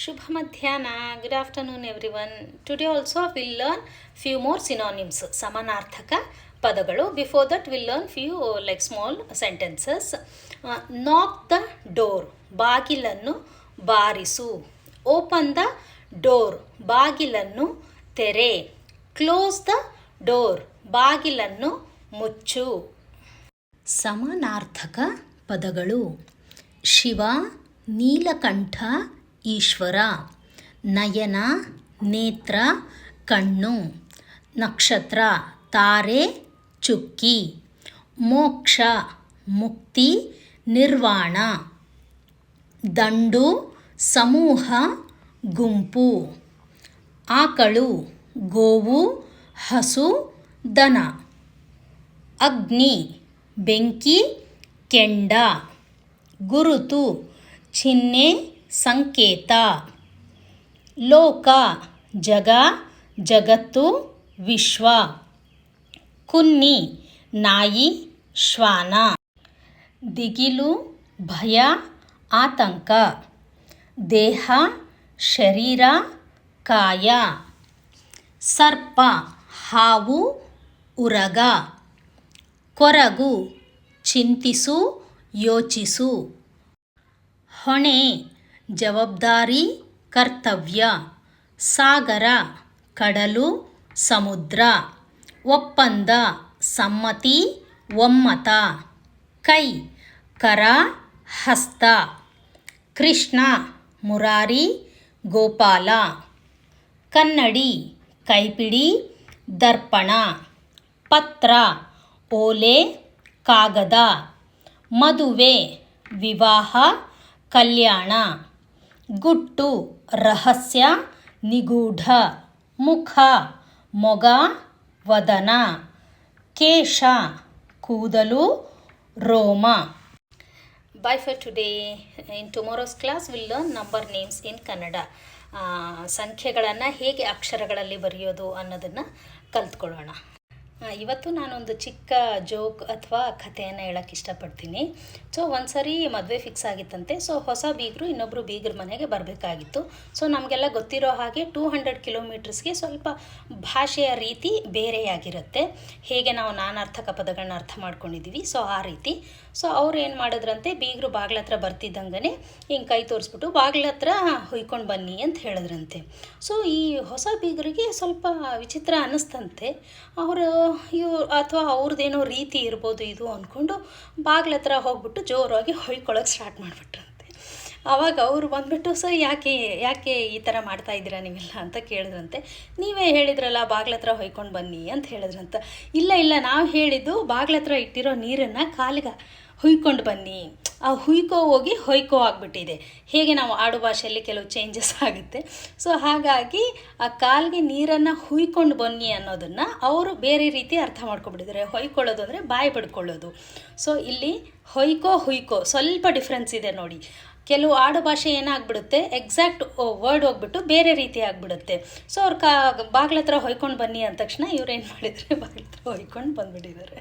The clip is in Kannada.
Shubha good afternoon everyone today also will learn few more synonyms ಸಮಾನಾರ್ಥಕ ಪದಗಳು. Before that will learn few like small sentences knock the door ಬಾಗಿಲನ್ನು ಬಾರಿಸು. ಓಪನ್ ದ ಡೋರ್ ಬಾಗಿಲನ್ನು ತೆರೆ. ಕ್ಲೋಸ್ ದ ಡೋರ್ ಬಾಗಿಲನ್ನು ಮುಚ್ಚು. ಸಮಾನಾರ್ಥಕ ಪದಗಳು. ಶಿವ, ನೀಲಕಂಠ ಈಶ್ವರ, ನಯನ, ನೇತ್ರ, ಕಣ್ಣು, ನಕ್ಷತ್ರ, ತಾರೆ, ಚುಕ್ಕಿ, ಮೋಕ್ಷ, ಮುಕ್ತಿ, ನಿರ್ವಾಣ, ದಂಡು, ಸಮೂಹ, ಗುಂಪು, ಆಕಳು, ಗೋವು, ಹಸು, ದನ, ಅಗ್ನಿ, ಬೆಂಕಿ, ಕೆಂಡ, ಗುರುತು, ಚಿಹ್ನೆ ಸಂಕೇತ. ಲೋಕ, ಜಗ, ಜಗತ್ತು, ವಿಶ್ವ. ಕುನ್ನಿ, ನಾಯಿ, ಶ್ವಾನ. ದಿಗಿಲು, ಭಯ, ಆತಂಕ. ದೇಹ, ಶರೀರ, ಕಾಯ. ಸರ್ಪ, ಹಾವು, ಉರಗ. ಕೊರಗು, ಚಿಂತಿಸು, ಯೋಚಿಸು. ಹೊಣೆ ಜವಾಬ್ದಾರಿ, ಕರ್ತವ್ಯ. ಸಾಗರ, ಕಡಲು, ಸಮುದ್ರ. ಒಪ್ಪಂದ, ಸಮ್ಮತಿ, ಒಮ್ಮತ. ಕೈ, ಕರ, ಹಸ್ತ. ಕೃಷ್ಣ, ಮುರಾರಿ, ಗೋಪಾಲ. ಕನ್ನಡಿ, ಕೈಪಿಡಿ, ದರ್ಪಣ. ಪತ್ರ, ಓಲೆ, ಕಾಗದ. ಮದುವೆ, ವಿವಾಹ, ಕಲ್ಯಾಣ. ಗುಟ್ಟು, ರಹಸ್ಯ, ನಿಗೂಢ, ಮುಖ, ಮೊಗ, ವದನ, ಕೇಶ, ಕೂದಲು, ರೋಮ. Bye for today in tomorrow's class will learn number names in Kannada ಸಂಖ್ಯೆಗಳನ್ನು ಹೇಗೆ ಅಕ್ಷರಗಳಲ್ಲಿ ಬರೆಯೋದು ಅನ್ನೋದನ್ನು ಕಲ್ತ್ಕೊಳ್ಳೋಣ. ಇವತ್ತು ನಾನೊಂದು ಚಿಕ್ಕ ಜೋಕ್ ಅಥವಾ ಕಥೆಯನ್ನು ಹೇಳಕ್ಕೆ ಇಷ್ಟಪಡ್ತೀನಿ. ಸೊ ಒಂದು ಸರಿ ಮದುವೆ ಫಿಕ್ಸ್ ಆಗಿತ್ತಂತೆ. ಸೊ ಹೊಸ ಬೀಗರು ಇನ್ನೊಬ್ಬರು ಬೀಗರ ಮನೆಗೆ ಬರಬೇಕಾಗಿತ್ತು. ಸೊ ನಮಗೆಲ್ಲ ಗೊತ್ತಿರೋ ಹಾಗೆ ಟೂ ಹಂಡ್ರೆಡ್ ಕಿಲೋಮೀಟರ್ಸ್ಗೆ ಸ್ವಲ್ಪ ಭಾಷೆಯ ರೀತಿ ಬೇರೆಯಾಗಿರುತ್ತೆ. ಹೇಗೆ ನಾವು ನಾನಾರ್ಥಕ ಪದಗಳನ್ನ ಅರ್ಥ ಮಾಡ್ಕೊಂಡಿದ್ದೀವಿ ಸೊ ಆ ರೀತಿ. ಸೊ ಅವ್ರು ಏನು ಮಾಡಿದ್ರಂತೆ? ಬೀಗರು ಬಾಗ್ಲ ಹತ್ರ ಬರ್ತಿದ್ದಂಗೆ ಹಿಂಗೆ ಕೈ ತೋರಿಸ್ಬಿಟ್ಟು ಬಾಗ್ಲ ಹತ್ರ ಹುಯ್ಕೊಂಡು ಬನ್ನಿ ಅಂತ ಹೇಳಿದ್ರಂತೆ. ಸೊ ಈ ಹೊಸ ಬೀಗರಿಗೆ ಸ್ವಲ್ಪ ವಿಚಿತ್ರ ಅನ್ನಿಸ್ತಂತೆ ಅವರು ಇವ್ ಅಥವಾ ಅವ್ರದ್ದೇನೋ ರೀತಿ ಇರ್ಬೋದು ಇದು ಅಂದ್ಕೊಂಡು ಬಾಗ್ಲ ಹತ್ರ ಹೋಗ್ಬಿಟ್ಟು ಜೋರಾಗಿ ಹೊಯ್ಕೊಳ್ಳೋಕೆ ಸ್ಟಾರ್ಟ್ ಮಾಡಿಬಿಟ್ರಂತೆ. ಆವಾಗ ಅವರು ಬಂದ್ಬಿಟ್ಟು, ಸರ್, ಯಾಕೆ ಯಾಕೆ ಈ ಥರ ಮಾಡ್ತಾ ಇದ್ದೀರಾ ನೀವೆಲ್ಲ? ಅಂತ ಕೇಳಿದ್ರಂತೆ. ನೀವೇ ಹೇಳಿದ್ರಲ್ಲ ಬಾಗ್ಲ ಹತ್ರ ಹೊಯ್ಕೊಂಡು ಬನ್ನಿ ಅಂತ ಹೇಳಿದ್ರಂತ. ಇಲ್ಲ ಇಲ್ಲ, ನಾವು ಹೇಳಿದ್ದು ಬಾಗ್ಲ ಹತ್ರ ಇಟ್ಟಿರೋ ನೀರನ್ನು ಕಾಲಿಗೆ ಹೊಯ್ಕೊಂಡು ಬನ್ನಿ. ಆ ಹುಯ್ಕೋ ಹೋಗಿ ಹೊಯ್ಕೋ ಆಗಿಬಿಟ್ಟಿದೆ. ಹೇಗೆ ನಾವು ಆಡು ಭಾಷೆಯಲ್ಲಿ ಕೆಲವು ಚೇಂಜಸ್ ಆಗುತ್ತೆ. ಸೊ ಹಾಗಾಗಿ ಆ ಕಾಲಿಗೆ ನೀರನ್ನು ಹುಯ್ಕೊಂಡು ಬನ್ನಿ ಅನ್ನೋದನ್ನು ಅವರು ಬೇರೆ ರೀತಿ ಅರ್ಥ ಮಾಡ್ಕೊಬಿಟ್ಟಿದ್ದಾರೆ ಹೊಯ್ಕೊಳ್ಳೋದು ಅಂದರೆ ಬಾಯಿ ಪಡ್ಕೊಳ್ಳೋದು ಸೊ ಇಲ್ಲಿ ಹೊಯ್ಕೋ ಹುಯ್ಕೋ ಸ್ವಲ್ಪ ಡಿಫ್ರೆನ್ಸ್ ಇದೆ ನೋಡಿ. ಕೆಲವು ಆಡು ಭಾಷೆ ಏನಾಗ್ಬಿಡುತ್ತೆ? ಎಕ್ಸಾಕ್ಟ್ ವರ್ಡ್ ಹೋಗ್ಬಿಟ್ಟು ಬೇರೆ ರೀತಿ ಆಗಿಬಿಡುತ್ತೆ. ಸೊ ಅವ್ರು ಕಾ ಬಾಗ್ಲ ಹತ್ರ ಹೊಯ್ಕೊಂಡು ಬನ್ನಿ ಅಂದ ತಕ್ಷಣ ಇವ್ರು ಏನು ಮಾಡಿದರೆ ಬಾಗ್ಲ ಹತ್ರ ಹೊಯ್ಕೊಂಡು ಬಂದ್ಬಿಟ್ಟಿದ್ದಾರೆ.